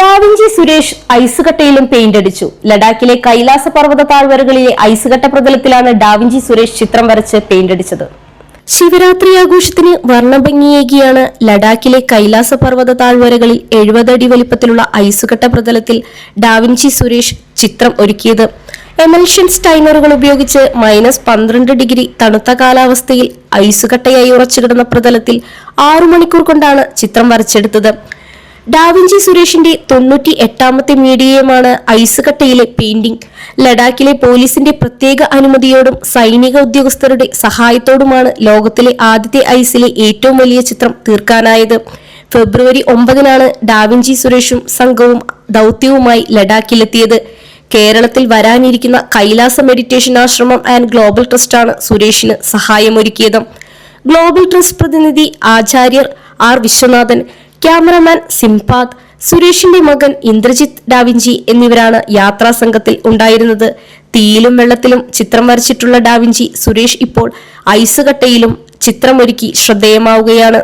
Da Vinci Suresh ഐസുകട്ടയിലും paint അടിച്ചു. ലഡാക്കിലെ കൈലാസ പർവത താഴ്വരകളിലെ ഐസുകട്ട പ്രതലത്തിലാണ് ഡാവിഞ്ചി സുരേഷ് ചിത്രം വരച്ച് പെയിന്റ് അടിച്ചത്. ശിവരാത്രി ആഘോഷത്തിന് വർണഭംഗിയേകിയാണ് ലഡാക്കിലെ കൈലാസ പർവത താഴ്വരകളിൽ എഴുപതടി വലിപ്പത്തിലുള്ള ഐസുകട്ട പ്രതലത്തിൽ ഡാവിഞ്ചി സുരേഷ് ചിത്രം ഒരുക്കിയത്. എമൽഷൻ സ്റ്റൈനറുകൾ ഉപയോഗിച്ച് മൈനസ് പന്ത്രണ്ട് ഡിഗ്രി തണുത്ത കാലാവസ്ഥയിൽ ഐസുകട്ടയായി ഉറച്ചുകിടന്ന പ്രതലത്തിൽ ആറു മണിക്കൂർ കൊണ്ടാണ് ചിത്രം വരച്ചെടുത്തത്. ഡാവിഞ്ചി സുരേഷിന്റെ തൊണ്ണൂറ്റി എട്ടാമത്തെ മീഡിയമാണ് ഐസുകട്ടയിലെ പെയിന്റിംഗ് ലഡാക്കിലെ പോലീസിന്റെ പ്രത്യേക അനുമതിയോടും സൈനിക ഉദ്യോഗസ്ഥരുടെ സഹായത്തോടുമാണ് ലോകത്തിലെ ആദ്യത്തെ ഐസിലെ ഏറ്റവും വലിയ ചിത്രം തീർക്കാനായത്. ഫെബ്രുവരി ഒമ്പതിനാണ് ഡാവിഞ്ചി സുരേഷും സംഘവും ദൗത്യവുമായി ലഡാക്കിലെത്തിയത്. കേരളത്തിൽ വരാനിരിക്കുന്ന കൈലാസ മെഡിറ്റേഷൻ ആശ്രമം ആൻഡ് ഗ്ലോബൽ ട്രസ്റ്റാണ് സുരേഷിന് സഹായമൊരുക്കിയത്. ഗ്ലോബൽ ട്രസ്റ്റ് പ്രതിനിധി ആചാര്യർ ആർ വിശ്വനാഥൻ ക്യാമറമാൻ സിംപാദ് സുരേഷിന്റെ മകൻ ഇന്ദ്രജിത് ഡാവിഞ്ചി എന്നിവരാണ് യാത്രാ സംഘത്തിൽ ഉണ്ടായിരുന്നത്. തീയിലും വെള്ളത്തിലും ചിത്രം വരച്ചിട്ടുള്ള ഡാവിഞ്ചി സുരേഷ് ഇപ്പോൾ ഐസ് ഐസുകട്ടയിലും ചിത്രമൊരുക്കി ശ്രദ്ധേയമാവുകയാണ്.